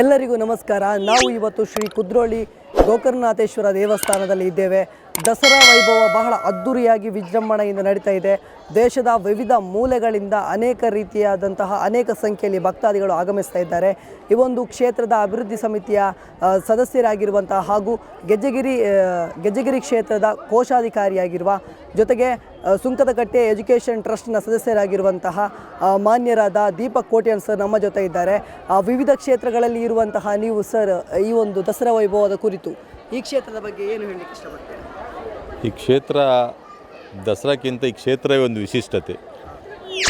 ಎಲ್ಲರಿಗೂ ನಮಸ್ಕಾರ. ನಾವು ಇವತ್ತು ಶ್ರೀ ಕುದ್ರೋಳಿ ಗೋಕರ್ಣನಾಥೇಶ್ವರ ದೇವಸ್ಥಾನದಲ್ಲಿ ಇದ್ದೇವೆ. ದಸರಾ ವೈಭವ ಬಹಳ ಅದ್ದೂರಿಯಾಗಿ ವಿಜೃಂಭಣೆಯಿಂದ ನಡೀತಾ ಇದೆ. ದೇಶದ ವಿವಿಧ ಮೂಲೆಗಳಿಂದ ಅನೇಕ ರೀತಿಯಾದಂತಹ ಅನೇಕ ಸಂಖ್ಯೆಯಲ್ಲಿ ಭಕ್ತಾದಿಗಳು ಆಗಮಿಸ್ತಾ ಇದ್ದಾರೆ. ಈ ಒಂದು ಕ್ಷೇತ್ರದ ಅಭಿವೃದ್ಧಿ ಸಮಿತಿಯ ಸದಸ್ಯರಾಗಿರುವಂತಹ ಹಾಗೂ ಗೆಜ್ಜಗಿರಿ ಗೆಜ್ಜಗಿರಿ ಕ್ಷೇತ್ರದ ಕೋಶಾಧಿಕಾರಿಯಾಗಿರುವ ಜೊತೆಗೆ ಸುಂಕದಕಟ್ಟೆ ಎಜುಕೇಷನ್ ಟ್ರಸ್ಟ್ನ ಸದಸ್ಯರಾಗಿರುವಂತಹ ಮಾನ್ಯರಾದ ದೀಪಕ್ ಕೋಟ್ಯಾನ್ ಸರ್ ನಮ್ಮ ಜೊತೆ ಇದ್ದಾರೆ. ವಿವಿಧ ಕ್ಷೇತ್ರಗಳಲ್ಲಿ ಇರುವಂತಹ ನೀವು ಸರ್, ಈ ಒಂದು ದಸರಾ ವೈಭವದ ಕುರಿತು ಈ ಕ್ಷೇತ್ರದ ಬಗ್ಗೆ ಏನು ಹೇಳಲಿಕ್ಕೆ ಇಷ್ಟಪಡ್ತೀರಾ? ಈ ಕ್ಷೇತ್ರ ದಸರಾಕ್ಕಿಂತ ಈ ಕ್ಷೇತ್ರವೇ ಒಂದು ವಿಶಿಷ್ಟತೆ.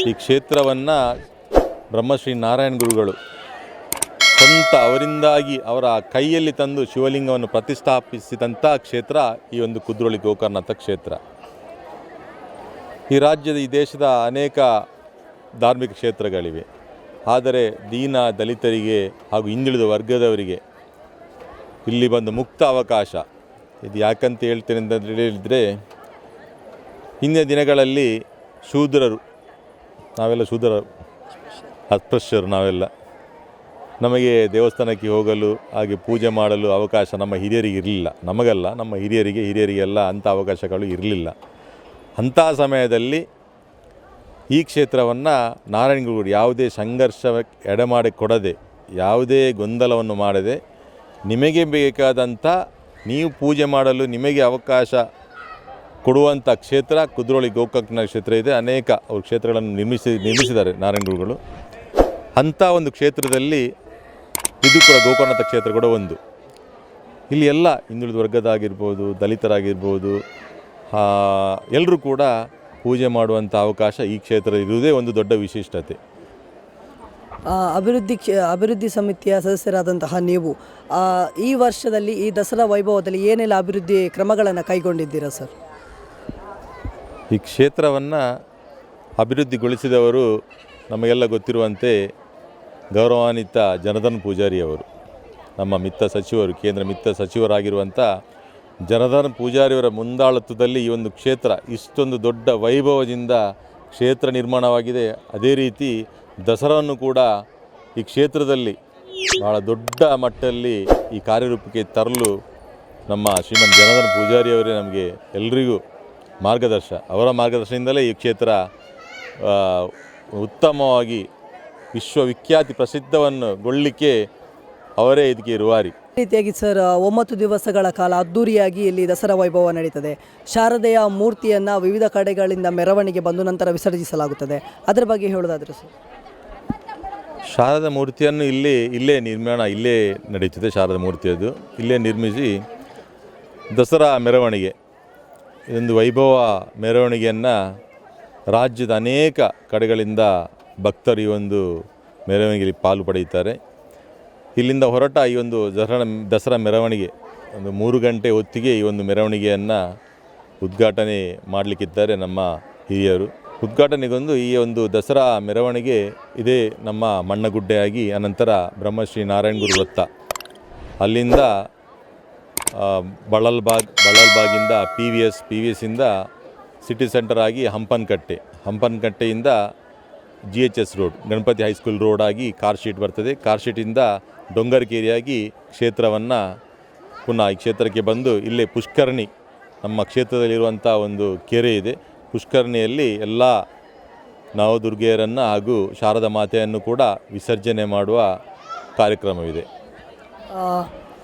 ಈ ಕ್ಷೇತ್ರವನ್ನು ಬ್ರಹ್ಮಶ್ರೀ ನಾರಾಯಣ ಗುರುಗಳು ಸ್ವಂತ ಅವರಿಂದಾಗಿ ಅವರ ಕೈಯಲ್ಲಿ ತಂದು ಶಿವಲಿಂಗವನ್ನು ಪ್ರತಿಷ್ಠಾಪಿಸಿದಂಥ ಕ್ಷೇತ್ರ ಈ ಒಂದು ಕುದ್ರೋಳಿ ಗೋಕರ್ನಾಥ ಕ್ಷೇತ್ರ. ಈ ರಾಜ್ಯದ, ಈ ದೇಶದ ಅನೇಕ ಧಾರ್ಮಿಕ ಕ್ಷೇತ್ರಗಳಿವೆ. ಆದರೆ ದೀನ ದಲಿತರಿಗೆ ಹಾಗೂ ಹಿಂದುಳಿದ ವರ್ಗದವರಿಗೆ ಇಲ್ಲಿ ಬಂದು ಮುಕ್ತ ಅವಕಾಶ. ಇದು ಯಾಕಂತ ಹೇಳ್ತೇನೆ ಅಂತ ಹೇಳಿದರೆ, ಹಿಂದಿನ ದಿನಗಳಲ್ಲಿ ಶೂದ್ರರು, ನಾವೆಲ್ಲ ಶೂದ್ರ ಅಸ್ಪೃಶ್ಯರು ನಾವೆಲ್ಲ. ನಮಗೆ ದೇವಸ್ಥಾನಕ್ಕೆ ಹೋಗಲು ಹಾಗೆ ಪೂಜೆ ಮಾಡಲು ಅವಕಾಶ ನಮ್ಮ ಹಿರಿಯರಿಗೆ ಇರಲಿಲ್ಲ. ನಮಗಲ್ಲ, ನಮ್ಮ ಹಿರಿಯರಿಗೆ, ಹಿರಿಯರಿಗೆಲ್ಲ ಅಂಥ ಅವಕಾಶಗಳು ಇರಲಿಲ್ಲ. ಅಂಥ ಸಮಯದಲ್ಲಿ ಈ ಕ್ಷೇತ್ರವನ್ನು ನಾರಾಯಣಗುರು ಯಾವುದೇ ಸಂಘರ್ಷ ಎಡೆಮಾಡಿ ಕೊಡದೆ ಯಾವುದೇ ಗೊಂದಲವನ್ನು ಮಾಡದೆ ನಿಮಗೆ ಬೇಕಾದಂಥ ನೀವು ಪೂಜೆ ಮಾಡಲು ನಿಮಗೆ ಅವಕಾಶ ಕೊಡುವಂಥ ಕ್ಷೇತ್ರ ಕುದ್ರೋಳಿ ಗೋಕಾಕ್ನ ಕ್ಷೇತ್ರ ಇದೆ. ಅನೇಕ ಅವ್ರ ಕ್ಷೇತ್ರಗಳನ್ನು ನಿರ್ಮಿಸಿ ನಿರ್ಮಿಸಿದ್ದಾರೆ ನಾರಾಯಣ ಗುರುಗಳು ಅಂಥ ಒಂದು ಕ್ಷೇತ್ರದಲ್ಲಿ ಇದು ಕೂಡ ಗೋಕರ್ಣನಾಥ ಕ್ಷೇತ್ರ ಕೂಡ ಒಂದು. ಇಲ್ಲಿ ಎಲ್ಲ ಹಿಂದುಳಿದ ವರ್ಗದಾಗಿರ್ಬೋದು ದಲಿತರಾಗಿರ್ಬೋದು ಎಲ್ಲರೂ ಕೂಡ ಪೂಜೆ ಮಾಡುವಂಥ ಅವಕಾಶ ಈ ಕ್ಷೇತ್ರ ಇರುವುದೇ ಒಂದು ದೊಡ್ಡ ವಿಶಿಷ್ಟತೆ. ಅಭಿವೃದ್ಧಿ ಅಭಿವೃದ್ಧಿ ಸಮಿತಿಯ ಸದಸ್ಯರಾದಂತಹ ನೀವು ಈ ವರ್ಷದಲ್ಲಿ ಈ ದಸರಾ ವೈಭವದಲ್ಲಿ ಏನೆಲ್ಲ ಅಭಿವೃದ್ಧಿ ಕ್ರಮಗಳನ್ನು ಕೈಗೊಂಡಿದ್ದೀರಾ ಸರ್? ಈ ಕ್ಷೇತ್ರವನ್ನು ಅಭಿವೃದ್ಧಿಗೊಳಿಸಿದವರು ನಮಗೆಲ್ಲ ಗೊತ್ತಿರುವಂತೆ ಗೌರವಾನ್ವಿತ ಜನಾರ್ದನ್ ಪೂಜಾರಿಯವರು ನಮ್ಮ ಮಿತ್ತ ಸಚಿವರು, ಕೇಂದ್ರ ಮಿತ್ತ ಸಚಿವರಾಗಿರುವಂಥ ಜನಧನ್ ಪೂಜಾರಿಯವರ ಮುಂದಾಳತ್ವದಲ್ಲಿ ಈ ಒಂದು ಕ್ಷೇತ್ರ ಇಷ್ಟೊಂದು ದೊಡ್ಡ ವೈಭವದಿಂದ ಕ್ಷೇತ್ರ ನಿರ್ಮಾಣವಾಗಿದೆ. ಅದೇ ರೀತಿ ದಸರಾವನ್ನು ಕೂಡ ಈ ಕ್ಷೇತ್ರದಲ್ಲಿ ಬಹಳ ದೊಡ್ಡ ಮಟ್ಟದಲ್ಲಿ ಈ ಕಾರ್ಯರೂಪಕ್ಕೆ ತರಲು ನಮ್ಮ ಶ್ರೀಮಂತ ಜನಾರ್ದನ ಪೂಜಾರಿಯವರೇ ನಮಗೆ ಎಲ್ರಿಗೂ ಮಾರ್ಗದರ್ಶ. ಅವರ ಮಾರ್ಗದರ್ಶನದಿಂದಲೇ ಈ ಕ್ಷೇತ್ರ ಉತ್ತಮವಾಗಿ ವಿಶ್ವವಿಖ್ಯಾತಿ ಪ್ರಸಿದ್ಧವನ್ನು ಗೊಳ್ಳಲಿಕ್ಕೆ ಅವರೇ ಇದಕ್ಕೆ ರೂವಾರಿ ರೀತಿಯಾಗಿ ಸರ್ ಒಂಬತ್ತು ದಿವಸಗಳ ಕಾಲ ಅದ್ದೂರಿಯಾಗಿ ಇಲ್ಲಿ ದಸರಾ ವೈಭವ ನಡೀತದೆ. ಶಾರದೆಯ ಮೂರ್ತಿಯನ್ನು ವಿವಿಧ ಕಡೆಗಳಿಂದ ಮೆರವಣಿಗೆ ಬಂದು ನಂತರ ವಿಸರ್ಜಿಸಲಾಗುತ್ತದೆ. ಅದರ ಬಗ್ಗೆ ಹೇಳೋದಾದರೆ ಸರ್? ಶಾರದ ಮೂರ್ತಿಯನ್ನು ಇಲ್ಲಿ, ಇಲ್ಲೇ ನಿರ್ಮಾಣ, ಇಲ್ಲೇ ನಡೀತಿದೆ ಶಾರದ ಮೂರ್ತಿಯದು ಇಲ್ಲೇ ನಿರ್ಮಿಸಿ ದಸರಾ ಮೆರವಣಿಗೆ, ಇದೊಂದು ವೈಭವ ಮೆರವಣಿಗೆಯನ್ನು ರಾಜ್ಯದ ಅನೇಕ ಕಡೆಗಳಿಂದ ಭಕ್ತರು ಈ ಒಂದು ಮೆರವಣಿಗೆಯಲ್ಲಿ ಪಾಲು ಪಡೆಯುತ್ತಾರೆ. ಇಲ್ಲಿಂದ ಹೊರಟ ಈ ಒಂದು ದಸರಾ ದಸರಾ ಮೆರವಣಿಗೆ, ಒಂದು ಮೂರು ಗಂಟೆ ಹೊತ್ತಿಗೆ ಈ ಒಂದು ಮೆರವಣಿಗೆಯನ್ನು ಉದ್ಘಾಟನೆ ಮಾಡಲಿಕ್ಕಿದ್ದಾರೆ ನಮ್ಮ ಹಿರಿಯರು. ಉದ್ಘಾಟನೆಗೊಂದು ಈ ಒಂದು ದಸರಾ ಮೆರವಣಿಗೆ ಇದೇ ನಮ್ಮ ಮಣ್ಣಗುಡ್ಡೆಯಾಗಿ, ಅನಂತರ ಬ್ರಹ್ಮಶ್ರೀ ನಾರಾಯಣಗುರು ವೃತ್ತ ಅಲ್ಲಿಂದ Balalbagh ಬಳ್ಳಲ್ಬಾಗಿಂದ P V S P V ಎಸ್ಸಿಂದ city centre ಆಗಿ Hampankatta. ಹಂಪನಕಟ್ಟೆಯಿಂದ G H S road Ganapati high school road ಆಗಿ ಕಾರ್ ಶೀಟ್ ಬರ್ತದೆ. ಕಾರ್ ಶೀಟಿಂದ ಡೊಂಗರ್ಕೇರಿಯಾಗಿ ಕ್ಷೇತ್ರವನ್ನು ಪುನಃ ಈ ಕ್ಷೇತ್ರಕ್ಕೆ ಬಂದು ಇಲ್ಲೇ ಪುಷ್ಕರಣಿ, ನಮ್ಮ ಕ್ಷೇತ್ರದಲ್ಲಿರುವಂಥ ಒಂದು ಕೆರೆ ಇದೆ. ಪುಷ್ಕರಣಿಯಲ್ಲಿ ಎಲ್ಲ ನವದುರ್ಗೆಯರನ್ನು ಹಾಗೂ ಶಾರದಾ ಮಾತೆಯನ್ನು ಕೂಡ ವಿಸರ್ಜನೆ ಮಾಡುವ ಕಾರ್ಯಕ್ರಮವಿದೆ.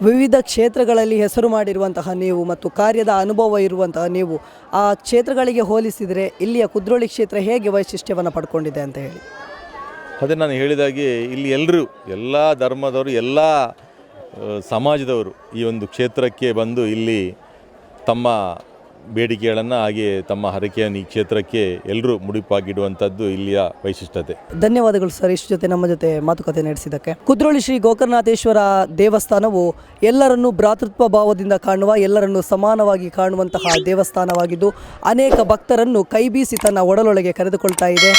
ವಿವಿಧ ಕ್ಷೇತ್ರಗಳಲ್ಲಿ ಹೆಸರು ಮಾಡಿರುವಂತಹ ನೀವು ಮತ್ತು ಕಾರ್ಯದ ಅನುಭವ ಇರುವಂತಹ ನೀವು ಆ ಕ್ಷೇತ್ರಗಳಿಗೆ ಹೋಲಿಸಿದರೆ ಇಲ್ಲಿಯ ಕುದ್ರೋಳಿ ಕ್ಷೇತ್ರ ಹೇಗೆ ವೈಶಿಷ್ಟ್ಯವನ್ನು ಪಡ್ಕೊಂಡಿದೆ ಅಂತ ಹೇಳಿ. ಅದೇ ನಾನು ಹೇಳಿದಾಗೆ ಇಲ್ಲಿ ಎಲ್ಲರೂ ಎಲ್ಲ ಧರ್ಮದವರು ಎಲ್ಲ ಆ, ಸಮಾಜದವರು ಈ ಒಂದು ಕ್ಷೇತ್ರಕ್ಕೆ ಬಂದು ಇಲ್ಲಿ ತಮ್ಮ ಬೇಡಿಕೆಗಳನ್ನು ಹಾಗೆ ತಮ್ಮ ಹರಕೆಯನ್ನು ಈ ಕ್ಷೇತ್ರಕ್ಕೆ ಎಲ್ಲರೂ ಮುಡಿಪಾಗಿಡುವಂಥದ್ದು ಇಲ್ಲಿಯ ವೈಶಿಷ್ಟ್ಯತೆ. ಧನ್ಯವಾದಗಳು ಸರ್, ಇಷ್ಟು ಜೊತೆ ನಮ್ಮ ಜೊತೆ ಮಾತುಕತೆ ನಡೆಸಿದ್ದಕ್ಕೆ. ಕುದ್ರೋಳಿ ಶ್ರೀ ಗೋಕರ್ಣನಾಥೇಶ್ವರ ದೇವಸ್ಥಾನವು ಎಲ್ಲರನ್ನೂ ಭ್ರಾತೃತ್ವ ಭಾವದಿಂದ ಕಾಣುವ, ಎಲ್ಲರನ್ನೂ ಸಮಾನವಾಗಿ ಕಾಣುವಂತಹ ದೇವಸ್ಥಾನವಾಗಿದ್ದು, ಅನೇಕ ಭಕ್ತರನ್ನು ಕೈಬೀಸಿ ತನ್ನ ಒಡಲೊಳಗೆ ಕರೆದುಕೊಳ್ತಾ ಇದೆ.